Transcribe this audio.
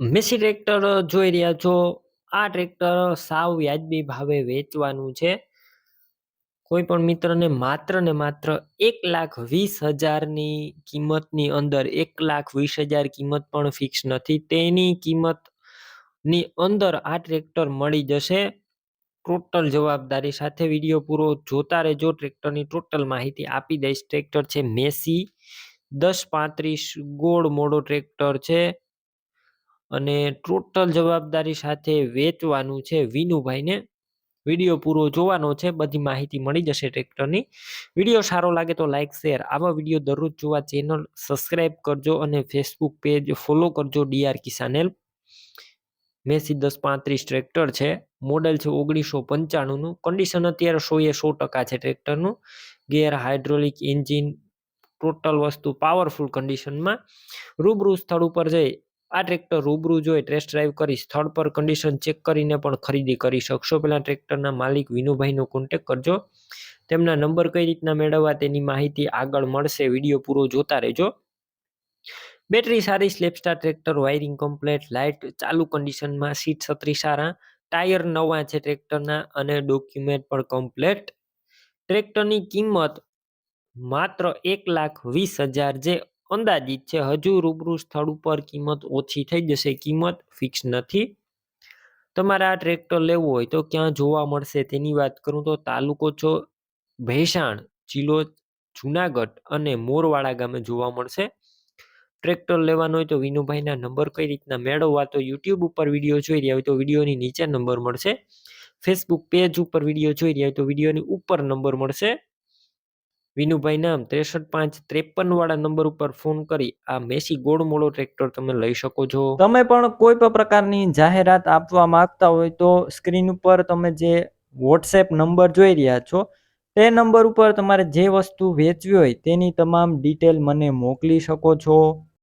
Massey tractor જોઈ રહ્યા છો. આ ટ્રેક્ટર સાવ વ્યાજબી ભાવે વેચવાનું છે. કોઈ પણ મિત્રને માત્ર ને માત્ર એક લાખ વીસ હજારની કિંમતની અંદર, એક લાખ વીસ હજાર કિંમત પણ ફિક્સ નથી. તેની કિંમતની અંદર આ ટ્રેક્ટર મળી જશે. ટોટલ જવાબદારી સાથે વીડિયો પૂરો જોતા રહેજો. ટ્રેક્ટરની ટોટલ માહિતી આપી દઈશ. ટ્રેક્ટર છે મેસી. દસ પાંત્રીસ ગોળ મોડો ટ્રેક્ટર છે. અને ટોટલ જવાબદારી સાથે વેચવાનું છે વિનુભાઈને. વીડિયો પૂરો જોવાનો છે, બધી માહિતી મળી જશે ટ્રેક્ટરની. વીડિયો સારો લાગે તો લાઇક શેર, આવા વીડિયો દરરોજ જોવા ચેનલ સબસ્ક્રાઇબ કરજો અને ફેસબુક પેજ ફોલો કરજો ડીઆર કિસાનેલ મેસી દસ પાંત્રીસ ટ્રેક્ટર છે, મોડલ છે ઓગણીસો પંચાણુંનું. કન્ડિશન અત્યારે સો એ સો ટકા છે ટ્રેક્ટરનું. ગેર હાઇડ્રોલિક એન્જિન, ટોટલ વસ્તુ પાવરફુલ કન્ડિશનમાં. રૂબરૂ સ્થળ ઉપર જઈ આ ટ્રેક્ટર રૂબરૂ જોઈ ટેસ્ટ ડ્રાઈવ કરી સ્થળ પર કન્ડિશન ચેક કરીને પણ ખરીદી કરી શકશો. પહેલાં ટ્રેક્ટરના માલિક વિનુભાઈનો કોન્ટેક કરજો. તેમના નંબર કઈ રીતના મેળવવા તેની માહિતી આગળ મળશે. વીડિયો પૂરો જોતા રહેજો. બેટરી સારી સ્લેપસ્ટાર ટ્રેક્ટર વાયરિંગ કમ્પ્લેટ લાઇટ ચાલુ કન્ડિશનમાં સીટ છત્રી સારા, ટાયર નવા છે ટ્રેક્ટરના અને ડોક્યુમેન્ટ પણ કમ્પ્લેટ ટ્રેક્ટરની કિંમત માત્ર એક લાખ વીસ હજાર જે અંદાજિત છે, હજુ રૂબરૂ સ્થળ ઉપર કિંમત ઓછી થઈ જશે, કિંમત ફિક્સ નથી. તમારે આ ટ્રેક્ટર લેવું હોય તો ક્યાં જોવા મળશે તેની વાત કરું તો તાલુકો છો, ભેસાણ જિલ્લો જુનાગઢ અને મોરવાડા ગામે જોવા મળશે. ટ્રેક્ટર લેવાનો હોય તો વિનુભાઈના નંબર કઈ રીતના મેળવવા તો યુટ્યુબ ઉપર વીડિયો જોઈ રહ્યા હોય તો વિડીયોની નીચે નંબર મળશે. ફેસબુક પેજ ઉપર વીડિયો જોઈ રહ્યા હોય તો વિડીયોની ઉપર નંબર મળશે. વિનુભાઈ નામ ત્રેસઠ પાંચ ત્રેપન વાળા નંબર ઉપર ફોન કરી, આ મેસી ગોળ મોળો ટ્રેક્ટર તમે લઈ શકો છો. તમે પણ કોઈ પણ પ્રકારની જાહેરાત આપવા માંગતા હોય તો સ્ક્રીન ઉપર તમે જે વોટ્સએપ નંબર જોઈ રહ્યા છો, તે નંબર ઉપર તમારે જે વસ્તુ વેચવી હોય તેની તમામ ડિટેલ મને મોકલી શકો છો.